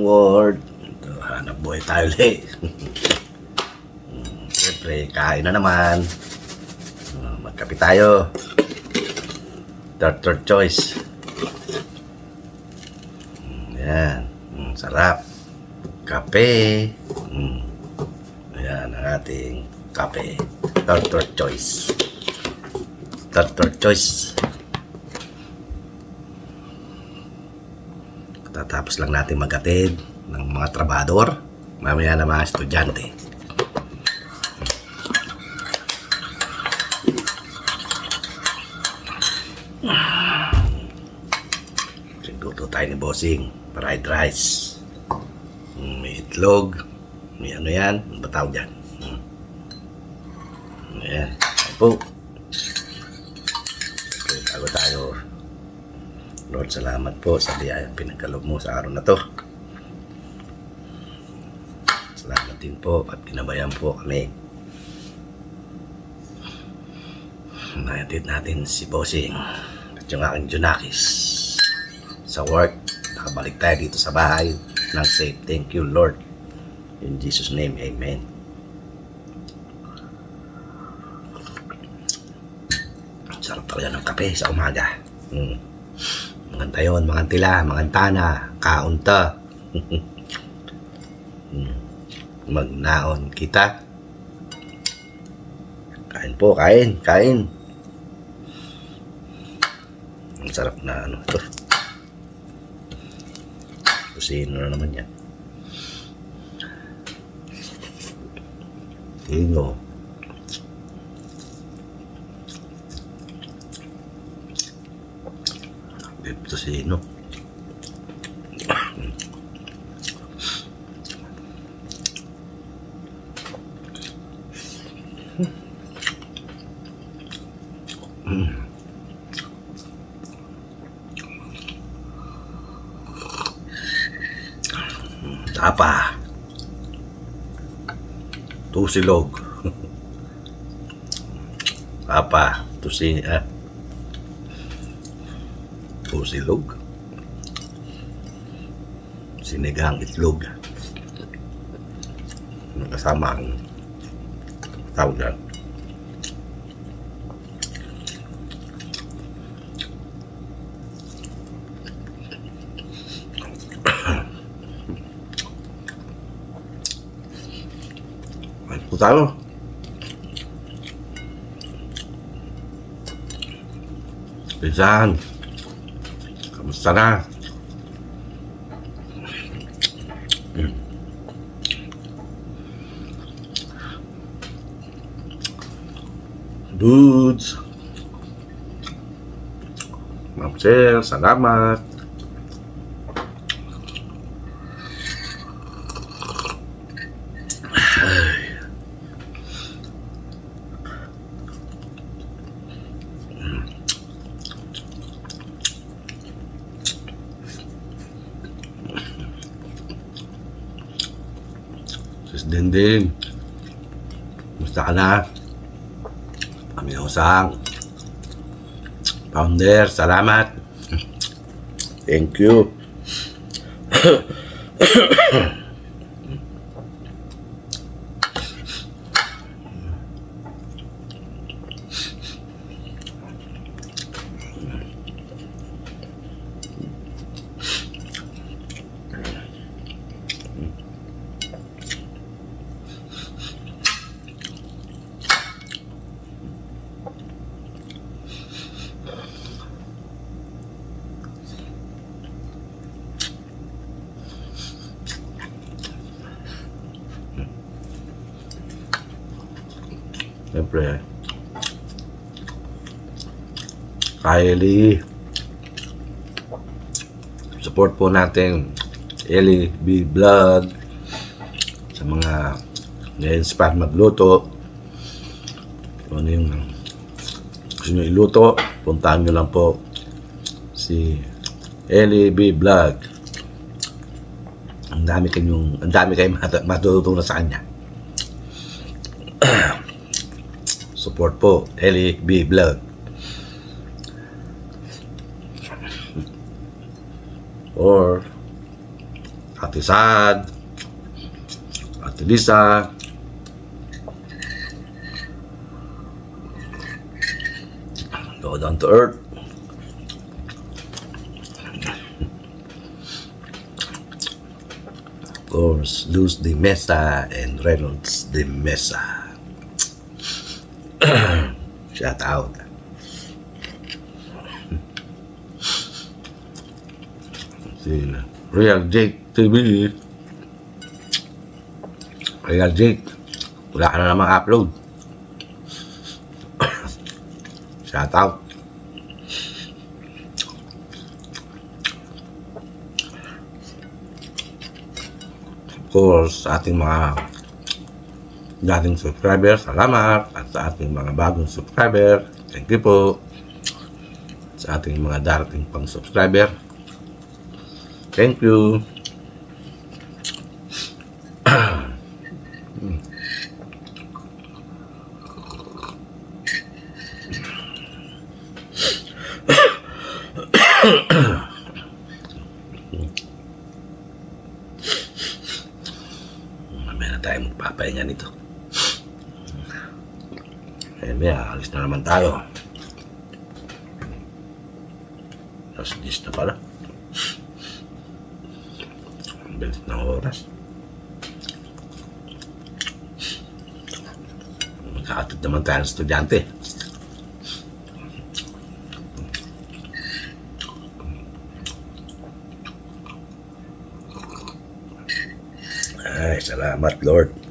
ng word. Ito, hanap buhay tayo ulit. Hmm, Siyempre, kain na naman. Uh, magkape tayo. Third, third choice. Hmm, Yan. Hmm, sarap. Kape. Hmm. Ayan ang ating kape. Third, third choice. Third, third choice. Tatapos lang natin magatid ng mga trabador. Mamaya na mga estudyante. Sigluto tayo ni Bossing. Fried rice. Mm, May itlog. May ano yan? Ano ba tawag yan? Mm. Ayan. Ayan po. Okay, bago tayo Lord, salamat po sa biyayang pinagkalob mo sa araw na to. Salamat din po at ginabayan po kami. Naitid natin si Bossing at yung aking Junakis sa work. Nakabalik tayo dito sa bahay ng safe. Thank you, Lord. In Jesus' name, Amen. Sarap talaga ng kape sa umaga. Mm. Mga tayon, mga tila, mga tana, kaunta. Magnaon kita. Kain po, kain, kain. Ang sarap na ano ito. Kusino na naman yan. Tino. Beef tosino. Tapa. Tusilog. Tapa. Tusi, ah. Tusilog. Sinigang itlog. Kasama ang tawag po tayo. Pinsan, kamusta na? Mm. Dudes. Ma'am Sir, salamat. Sis Dinding. Kumusta ka na? Kami usang. Founder, salamat. Thank you. Siyempre. Kylie. Support po natin Ellie B. Vlog sa mga na-inspire magluto. Kung ano yung gusto nyo iluto, puntahan nyo lang po si Ellie B. Vlog. Ang dami kayong, ang dami kayong mat- matututunan sa kanya. Support po, Ellie B. Vlog. Or Ate Sad, Ate Lisa, Go down to earth. Course, Luz de Mesa and Reynolds de Mesa. Shout out. Si Real Jake TV. Real Jake. Wala ka na namang upload. Shout out. Of course, ating mga dating subscriber, salamat. At sa ating mga bagong subscriber, thank you po. Sa ating mga darating pang subscriber, thank you. Mamaya na tayo magpapahinga nito. Eh, may alis na naman tayo. Alas 10 na pala. Ang bilis ng oras. Magkakatid naman tayo ng estudyante. Ay, salamat Lord.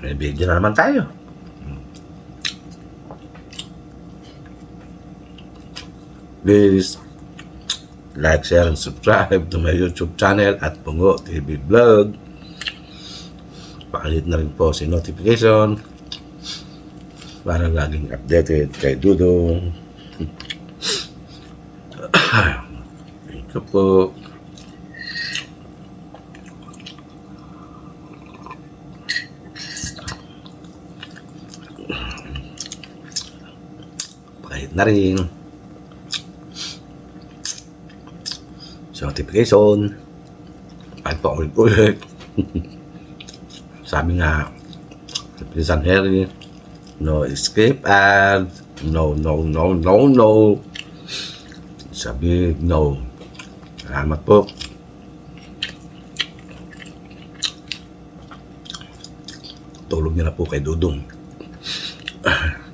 May video na naman tayo. Please like, share, and subscribe to my YouTube channel at Pungo TV Vlog. Pakilit na rin po si notification para laging updated kay Dudong. Thank you po. Pakilit na rin. sa notification. Kahit pa ulit-ulit. Sabi nga, sa Pinsan Harry, no escape ad, no, no, no, no, no. Sabi, no. Salamat po. Tulog niya na po kay Dudong.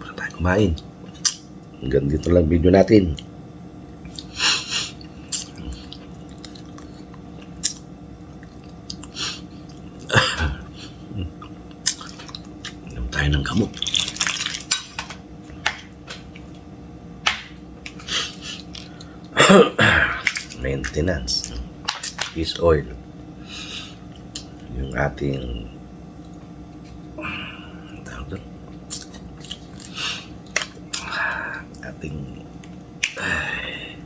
Para tayo kumain. Hanggang dito lang video natin. Inom ng gamot. Maintenance. Fish oil. Yung ating ang tawag doon? ating ay,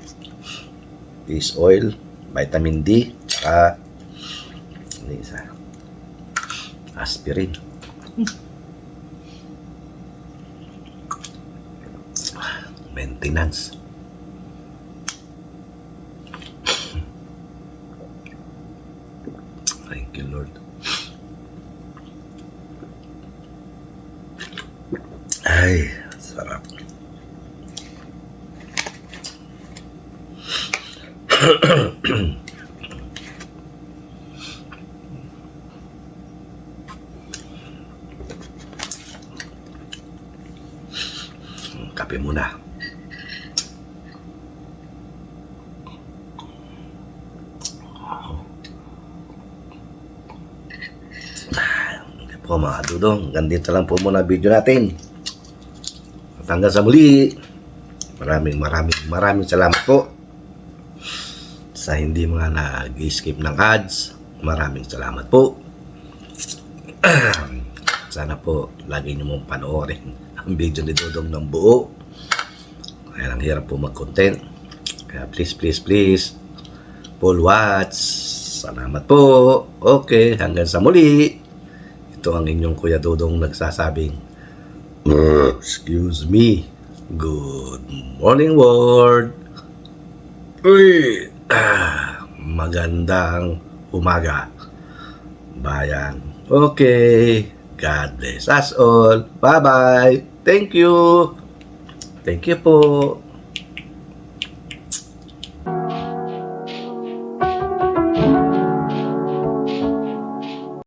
fish oil, vitamin D, tsaka ano isa? Aspirin. Maintenance. Thank you, Lord. Ay, sarap. Kape muna. Okay po mga dudong, ganito lang po muna video natin. At hanggang sa muli, maraming maraming maraming salamat po sa hindi mga nag-skip ng ads. Maraming salamat po. Sana po lagi niyo mong panoorin ang video ni Dudong ng buo. Kaya lang hirap po mag-content. Kaya please, please, please, full watch. Salamat po. Okay, hanggang sa muli. Ito ang inyong Kuya Dudong nagsasabing, Excuse me. Good morning, world. Uy, magandang umaga. Bayan. Okay. God bless us all. Bye-bye. Thank you. Thank you po.